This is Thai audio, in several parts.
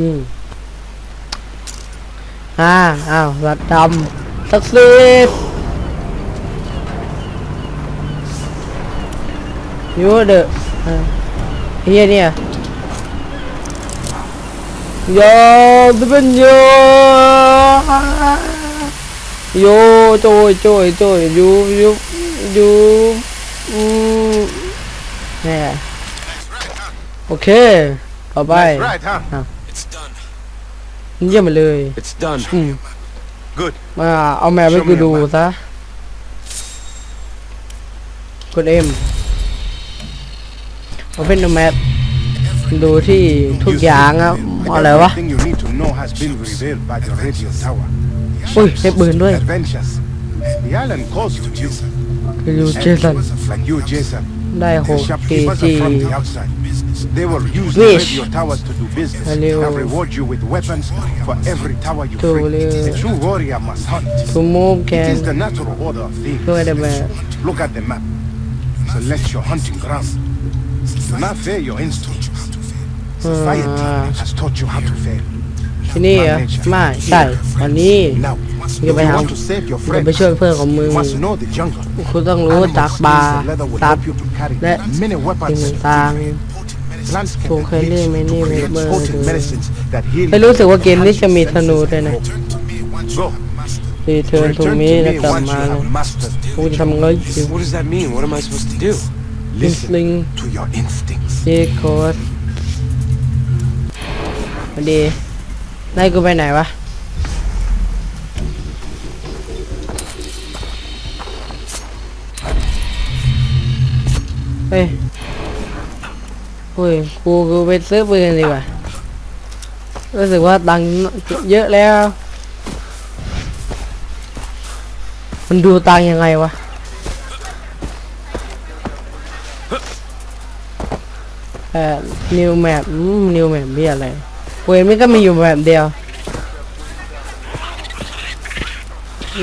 อืมอ่าอ้าวรัดดำสักสิบยูเดออ่าเฮียเนี่ยโยจะเป็นโยโยโจยโจยโจยยูยูยูอืมแน่โอเค ต่อไป That's right, huh? It's done. เยี่ยมไปเลย It's done. อืม Good. มาเอาแมวไปกูดูซะกดเอ็มเอาเป็นแมปดูที่ทุกอย่างครับอะไรวะ Everything you need to know has been revealed by the radio tower. อุ้ยได้ปืนด้วย Adventures. The island calls to you. คือดูเจสัน Like you, Jason. ได้ห The ก shopkeepers จี are from the outside. They will use the Wish. radio towers to do business Hello. and reward you with weapons for every tower you Hello. free. A true warrior must hunt. ทูมูฟแก It น is the natural order of things. ด้วยได้ไหม Look at the map. Select your hunting ground. Do not fear your instinct. อ่า Society has taught you how to fail. ที่นี่เหรอไม่ใช่อันนี้ Now, if You you may have- want to save your จะไป friends, ช่วยเพื่อนของมึง you must know the jungle. คุณต้องรู้ Animal ตัก skins บา and leather will ตัด help you to carry และ many สิ่ง weapons. ต่าง Plants can ถูกเคยเล่นไหม enrich นี่ to เว create เบอร์ potent medicines that heal ไม่รู้สึกว่าเกมนี้จะมีธนูด้วยนะ Go. รีเทิร์นทู Return มี to แล้ว me กลับ once มา you นะ have mastered. กูจะทำเงินอยู่ What does that mean? What am I supposed to do? ลิง Listen ลิง to your instincts. เจโคสสวัสดีนายกูไปไหนวะเฮ้ย โอ้ยกูกูไปซื้อปืนดีกว่า รู้สึกว่าตังค์เยอะแล้ว มันดูตังค์ยังไงวะเอ่อ new map อืม new map มีอะไรเว้ยมันก็มีอยู่แบบเดียว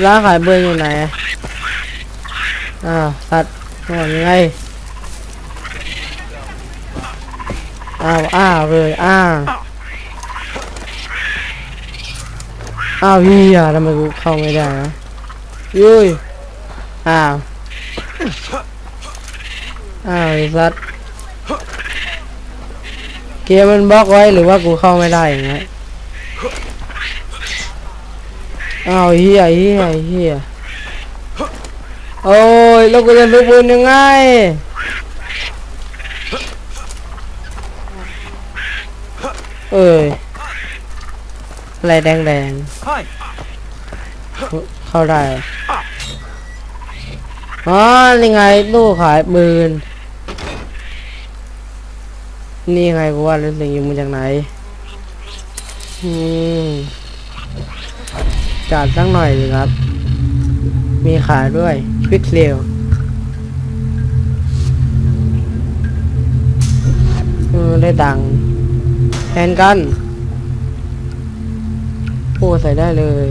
ร้านขายเบอร์อยู่ไหนอะอ้าว สัตว์ว่ายังไง อ้าวอ้าวเลยอ้าวอ้าวเฮียทำไมกูเข้าไม่ได้นะยุ้ยอ้าวอ้าวไอ้สัตว์เกมมันบล็อกไว้หรือว่ากูเข้าไม่ได้อย่างเงี้ยอ้าวเฮียเฮียเฮียโอ้ยแล้วกูจะซื้อปืนยังไง เอ้ยอะไรแดงแดงๆเข้าได้เหรออ๋อนี่ไงตู้ขายปืนนี่ไงกูว่าแล้วสิ่งอยู่มาจากไหนอืมจัดสักหน่อยสิครับ มีขายด้วยควิกเซลเออได้ตังค์แท นกันโอ้ใส่ได้เลย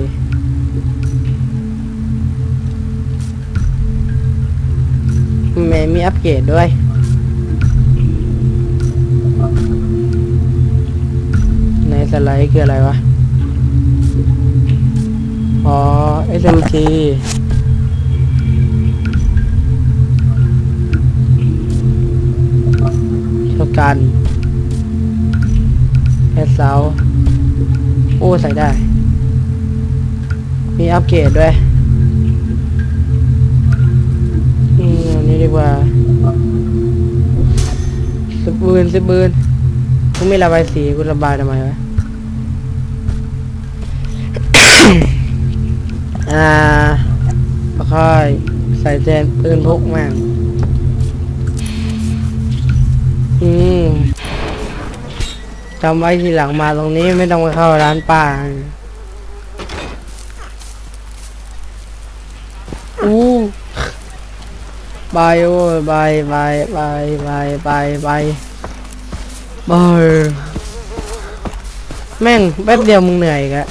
แม่มีอัปเกรดด้วย ในสไลด์คืออะไรวะ อ๋อ SMG เท่ากัน เสาโอ้ใส่ได้ มีอัปเกรดด้วยอืมอันนี้ดีกว่าสิบปืนสิบปืนกูไม่ระบายสีกูระบายทำไมวะอ่าค่อยใส่แจนปืนพกมั่งอืม จำไว้ทีหลังมาตรงนี้ไม่ต้องไปเข้าร้านป้าอู้บายโอ้ยบายบายบายบายบายบายบายแม่งแป๊บเดียวมึงเหนื่อยกะ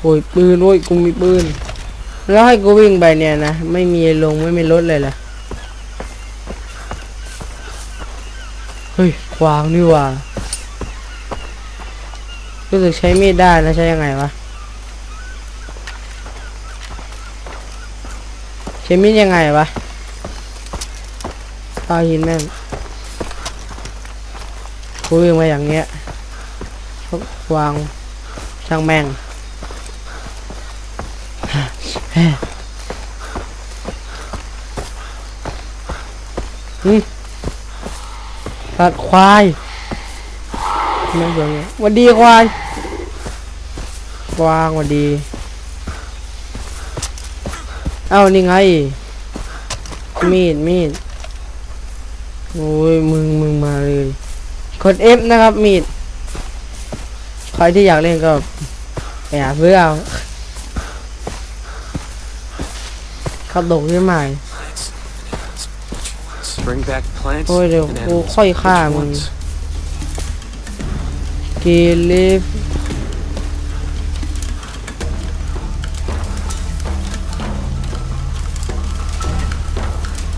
โอ้ยปืนโอ้ยกูมีปืนแล้วให้กูวิ่งไปเนี่ยนะ ไม่มีลงไม่มีรถเลยเห เฮ้ยขวางนี่ว่ารู้สึกใช้มีดได้แล้วใช้ยังไงวะใช้มีดยังไงวะตาหินแม่งกูวิ่งมาอย่างเงี้ยวางช่างแม่งอืม ตัดควายไม่เบื่อเลยวันดีควายวางวันดี เอ้านี่ไง มีดมีดโอ้ยมึงมึงมาเลยกด F นะครับมีด ใครที่อยากเล่นก็ไปหาซื้อเอาขับดกขึ้นใหม่ Bring back plants Ôi, đều- and ô, animals khoai which kha mà. ones? กีลิฟ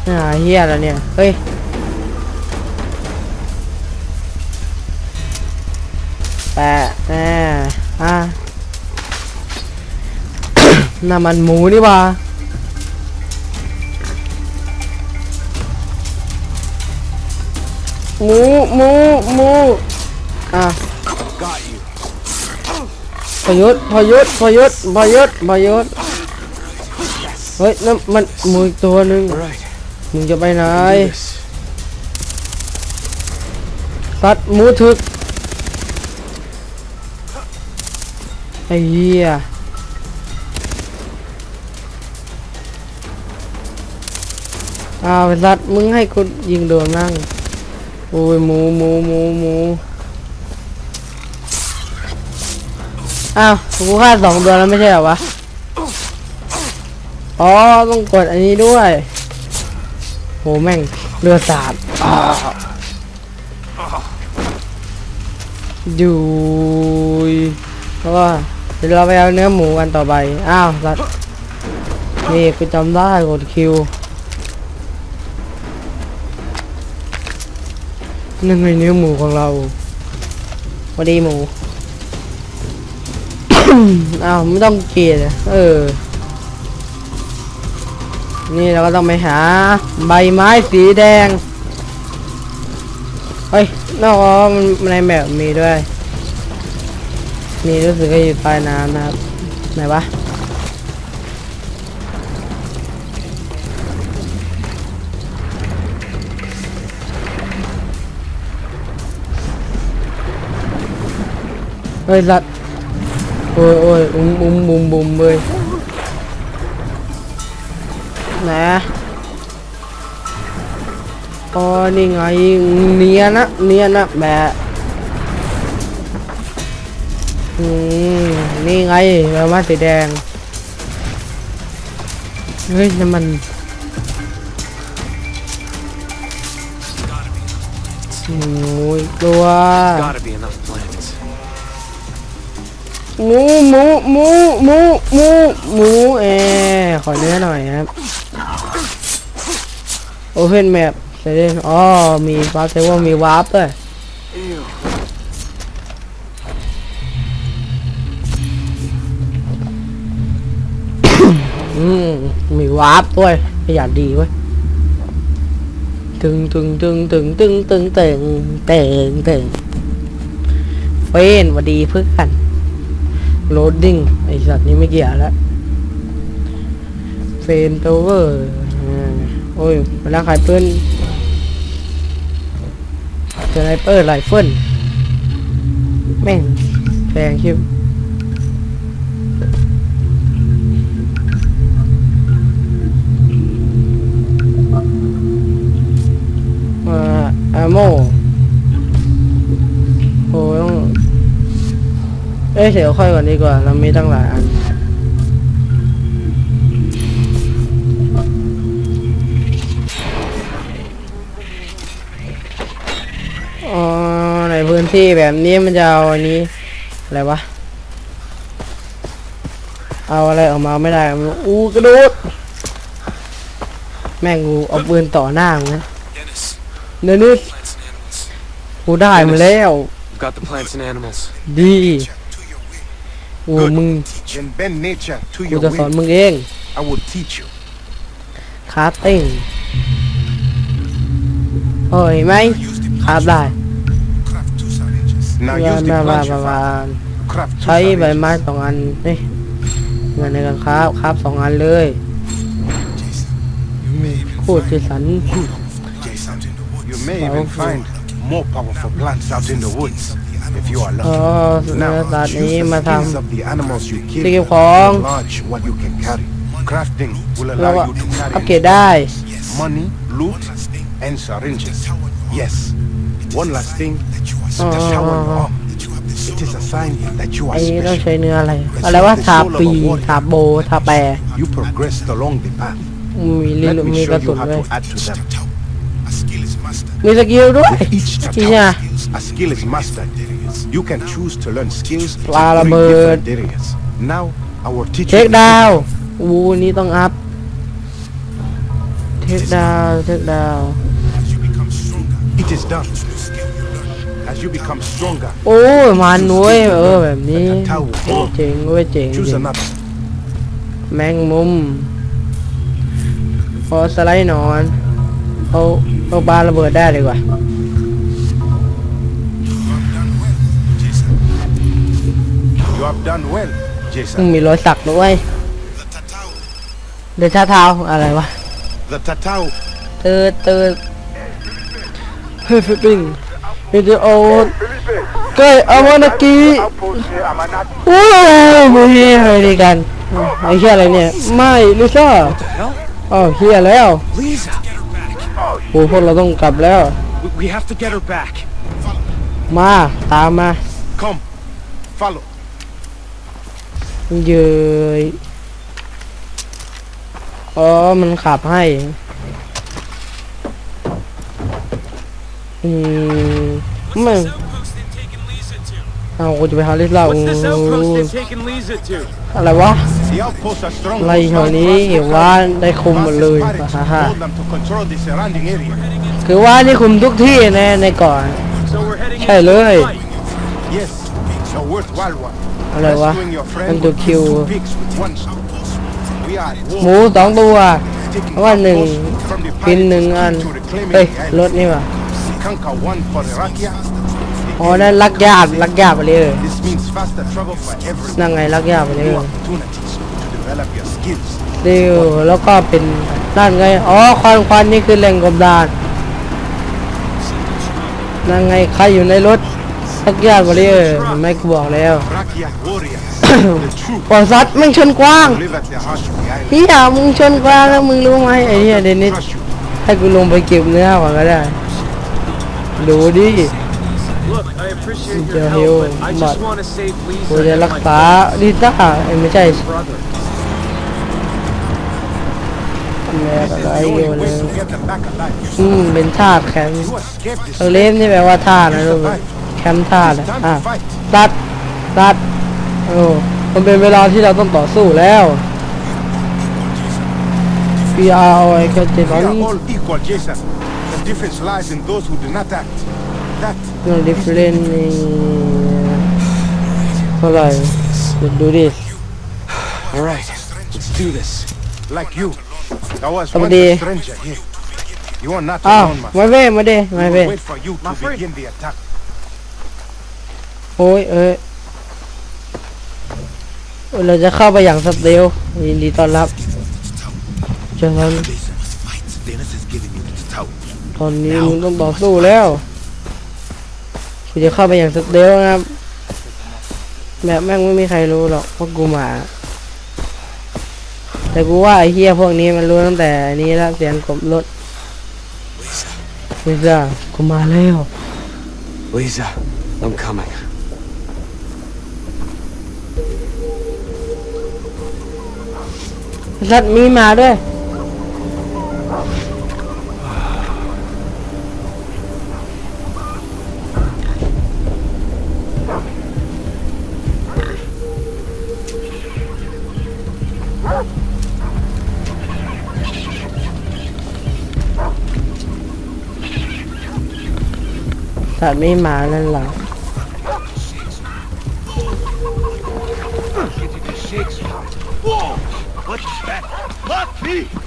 อ่าเฮียแล้วเนี่ย เฮ้ย แปะแน่อะน้ำมันหมูนี่หว่า หมูหมูหมูอะพยุทธ์พยุทธ์พยุทธ์พยุทธ์พยุทธ์เฮ้ยนั่นมันหมูอีกตัวหนึ่งมึงจะไปไหนสัตว์หมูถึกไอ้เหี้ยอ้าวสัตว์มึงให้กูยิงโดนนั่ง โอ้ยหมูหมูหมูหมูอ้าวกูฆ่าสองตัวแล้วไม่ใช่เหรอวะ อ๋อ ต้องกดอันนี้ด้วย โห แม่ง เรือสาดอ้าวดูแล้วก็เดี๋ยวเราไปเอาเนื้อหมูกันต่อไป อ้าวสัตว์นี่กูจำได้กดคิว นั่นไงเนื้อหมูของเราพอดีหมู อ้าวไม่ต้องเกลียดเออ นี่เราก็ต้องไปหา ใบไม้สีแดง เฮ้ยนอกอ๋อมันมันในแบบมีด้วย มีรู้สึกว่าอยู่ใต้น้ำนะครับ ไหนวะ เฮ้ยสัตว์โอ้ยโอ้ยอุ้มอุ้มบุมบุมเลยนะอ๋อนี่ไงเนียนนะเนียนนะแบะอืมนี่ไงเรามาสีแดง เฮ้ยน้ำมันโอ้ยตัว หมูหมูหมูหมูหมูหมูเอขอเนื้อหน่อยครับโอเพนแมปเซเนอ๋อมีวาร์ปเซว่ามีวาร์ปด้วยอืมมีวาร์ปด้วยประหยัดดีเว้ยตึงตึงตึงตึงตึงตึงตึงตึงตึงเฟนหวัดดีเพื่อน โหลดดิ้งไอสัตว์นี้ไม่เกี่ยวแล้วเฟนโตเวอร์โอ้ยเวลาขายปืนสไนเปอร์ไรเฟิลแม่งแพงชิบ เอ้ยเดี๋ยวค่อยก่อนดีกว่า เรามีตั้งหลายอันอ๋อในพื้นที่แบบนี้มันจะเอาอันนี้ อะไรวะ เอาอะไรออกมาไม่ได้มันอู้กระโดดแม่งกูเอาปืนต่อหน้ามึงนะ Dennis, เดี๋ยวนี้ plants and animals. กูได้มาแล้ว I've got the plants and animals. ดี โอ้มึง Then bend nature to กู your จะสอน will. มึงเอง I will teach you. คาร์ติ้งโอ้ยไหมคาร์ได้ Now มา use the มามา plants มา you มา found. Craft two ใช้ใบ syringes. ไม้สองอันนี่เงินในการคราฟคราฟสองอันเลยพูดที่สัน You may Powerful. even find more powerful plants out in the woods if you are อ๋อ lucky. เนื้อ Now, สัตว์ use นี้ the มาท skins of the animals you ำ kill ที่เก็บ to ของ enlarge what you can carry. Crafting will แล้ว allow ก็ you to อัป carry เกรดได้ money, loot, and syringes. Yes. One last thing. Oh. The tower you are. It is a sign that you ไอ้ are นี่ต้อง special. ใช้เนื้ออะไร อะไรว่าทาปีทาโบทาแปร You progressed along the path. มีลิ Let ล me มีก show ระสุ you น how ด้วย to add to them. มีสกิลด้วย With each จริงอะ tatau, a skill is mastered. You can choose to learn skills in ปลาระ three เบิด different areas. Now, I will teach เช็ค you. ดาวอูนี่ต้องอัพ เทคดาวเทคดาว It is done. As you become stronger, โอ้ยมันนุ้ยเออแบบนี้ the tatau will grow. เจ๋งเว้ยเจ๋ง Choose เจ๋ง another. แมงมุมพอสไลด์หนอนเอาเอาบาระเบิดได้ดีกว่า You have done well, มึง Jason. มีรอยสักด้วยเดินช้าเท้าอะไรวะ The tatau เติร์ดเติร์ดเฮ้ยฟิปปิ้งวิดีโอเก้ยเอามานากีว้าวมือเฮียอะไรดีกันไอ้เฮียอะไรเนี่ย ไม่ลิซ่า What the hell? อ๋อเฮียแล้ว Lisa! โอ้พวกเราต้องกลับแล้ว We, we have to get her back. มา ตามมา Come. Follow. เยยอ๋อ มันขับให้ อืมไม่เอากูจะไปหาลิซ่า What's this อู้ outpost they've taken Lisa to? อะไรวะ The outposts are strong. อะไรแถวนี้เห็นว่าได้คุมหมดเลย Pirates ฮ่าฮ่า told them to control the surrounding area. คือว่านี่คุมทุกที่ในในเก่อน So we're heading Hey, into Louis. a fight. Yes, a worthwhile one. อะไรวะ Rescuing your มัน friend ตัว would คิว kill two pigs with one stone. We are at หมู war. สองตัว Taking ว่าหนึ่ง outposts from the กิน pirates หนึ่ง is อัน key to reclaiming เฮ้ย the ร island. ถนี่ว่ะ Conquer one for Irakia. อ๋อนั่นลักยาบลักยาบไปเลย This means faster travel for everyone. นั่งไงลักยาบไปเลย New opportunities to develop your skills. ดิวแล้วก็เป็นนั่นไงอ๋อควันควันนี่คือแหล่งกบดานนั่งไงใครอยู่ในรถ ลักยาบไปเลยเห็นไหม่กูบอกแล้ว Rakia warriors. the true ปอซัดมึงชนกว้าง live at the heart of the island. เฮียมึงชนกว้างแล้วมึงรู้ไหมไอ้เฮียเดนนิส Crush you. ให้กูลงไปเก็บเนื้อก่อนก็ได้ดูดิ Look, I appreciate Yeah, your he'll- help, but I but- just want to save กู Lisa จะ and รัก my ษาดิต้าเอ้ยไม่ใช่ brother. แม่อะไร The อยู่ only เล way ย to get them back alive. อืมเป็นธาตุแข็ง You escaped this. ทะเลฟนี่แปลว่าธาตุนะลูก แคมป์ธาตุ It's อะ time อะ to fight. ตัดตัดโอ้มันเป็นเวลาที่เราต้องต่อสู้แล้ว P R O I ก็จะ We ต้อง are all equal, Jason. The difference lies in those who do not act. That เรื่อง different นี่เท่าไหร่เดี๋ยวดูดิ All right, let's do this. like you. I was Apa once dia? a stranger here. You are not อ้าว alone, man. มาเว้มาเด้ We มา will เว้ wait for you to My friend. begin the attack. โอ้ยเอ้ยเราจะเข้าไปอย่างสเตลยินดีต้อนรับเจอกันตอนนี้มึงต้องต่อสู้แล้วกูจะเข้าไปอย่างสเตลนะครับแบบแม่งไม่มีใครรู้หรอกว่ากูมา แต่กูว่าไอ้เฮียพวกนี้มันรู้ตั้งแต่อันนี้แล้วเสียงกบรถวิซ่ากูมาแล้ว Lisa, I'm coming. สัตว์มีมาด้วย สัตว์มีมาแล้วหรอ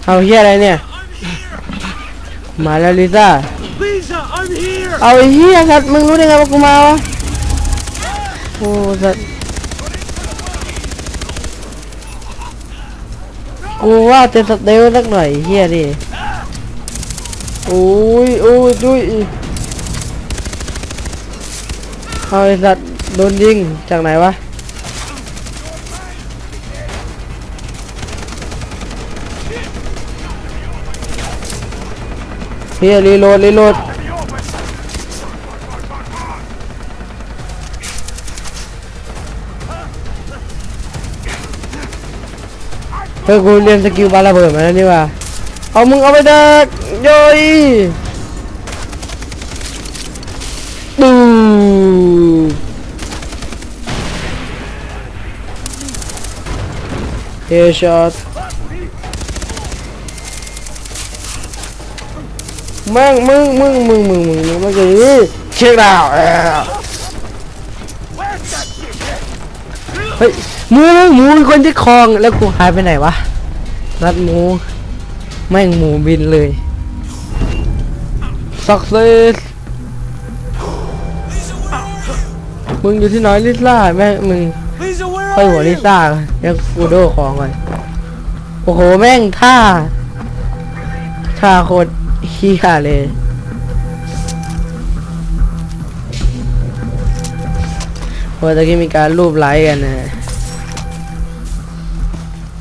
เอาเฮียอะไรเนี่ย มาแล้วลิซ่า เอาเฮียสัตว์มึงรู้ได้ไงว่ากูมาวะ โอ้สัตว์กูว่าจะสเตลสักหน่อยเฮียดิโอ้ยโอ้ยจุ้ยเอาไอ้สัตว์โดนยิงจากไหนวะ เฮียรีโหลดรีโหลดเฮ้ยกูเรียนสกิลบาระเบิดมาแล้วนี่ว่าเอามึงเอาไปดักโยยดูเฮช็อต ม่งมึงมึงมึงมึงมึงมึงมึงจะนี่เช็คดาวเฮ้ยหมูหมูมีคนที่คลองแล้วกูหายไปไหนวะรัดหมูแม่งหมูบินเลยสักเซสมึงอยู่ที่ไหนลิซ่าแม่งมึงค่อยหัวลิซ่าเรียกฟูโดของก่อนโอ้โหแม่งท่าท่าโคตร เฮียเลยเพราะตะกี้มีการรูปไลค์กันนะ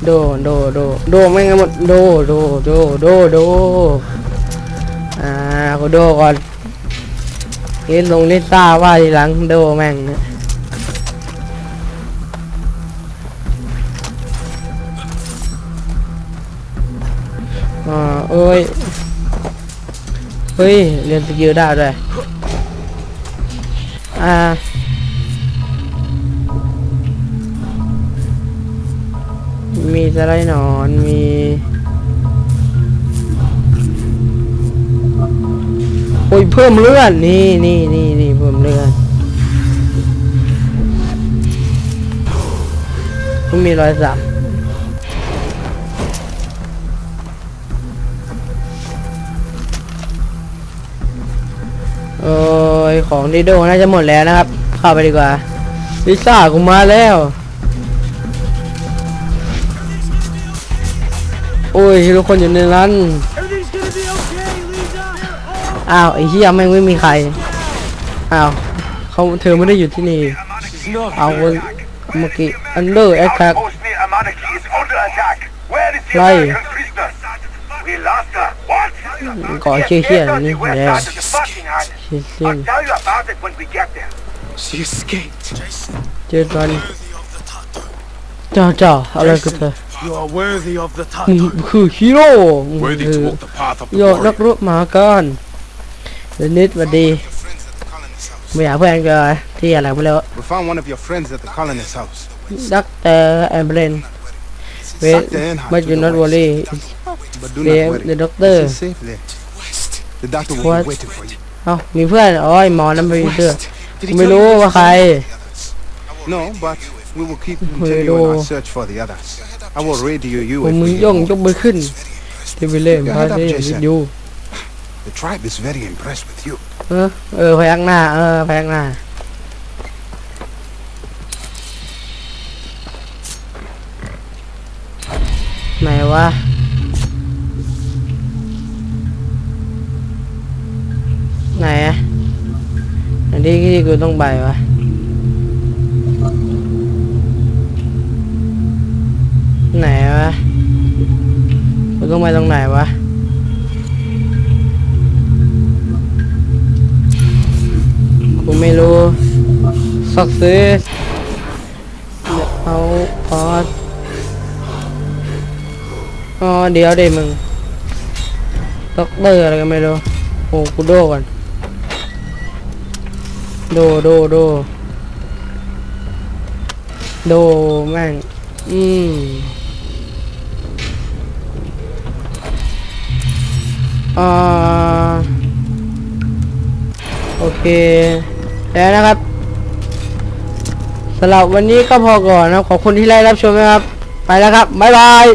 โดโดโดโดแม่งหมดโดโดโดโดโดอ่ากูโดก่อนเล่ลงลิซ่าว่าทีหลังโดแม่งนะอ่าเอ้ย ฮ้ย เรียนสกิลได้ด้วย อ่า มีสได์หนอน มีโอ้ยเพิ่มเลือดนี่นี่นี่นี่เพิ่มเลือดมันมีรอยสัก ของดีโดน่าจะหมดแล้วนะครับ เข้าไปดีกว่าลิซ่ากูมาแล้ว โอ้ยทุกคนอยู่ในร้านอ้าวไอ้เหี้ยไม่ไม่มีใครอ้าวเขาเธอไม่ได้อยู่ที่นี่เอาเมื่อกี้อันเดอร์แอคแท็กไล่ก่อเชี่ยๆนี่แย่เชี่ยากเพื่อนก็ที่อะไรไม่รู้ We found one of your friends at the colonist's house. ดักเตอร์แอมเบรนเวท Suck the end ไม่ to ยู the นอต west. วอรี่ But do เด not ฟ worry. เดอะด็อกเตอร์ She's safe there. The doctor will What? be waiting for you. เอ้ามีเพื่อนอ๋อไอหมอนั่นไปเจอ West. Did he ไม่ tell รู้ you ว่าใคร No, but we will keep Wait, continuing our oh. search for the others. I will radio you ผม if มึง we ย่อง hear ย more. กมือขึ้นที่ไปเล่นพาเซ่วิดยู The tribe is very impressed with you. เออเออพยักหน้าเออพยักหน้า ไหนวะ ไหนอะอันนี้ที่กูต้องไปวะไหนวะกูต้องไปตรงไหนวะกูไม่รู้ success เอาออสอ๋อเดี๋ยวเดี๋ยวมึงด็อกเตอร์อะไรก็ไม่รู้โอ้กูโดก่อน โดโดโดโดแม่ง อืมอ่าโอเค แล้วนะครับสำหรับวันนี้ก็พอก่อนนะขอบคุณที่ไลค์รับชมนะครับ ไปแล้วครับ บ๊ายบาย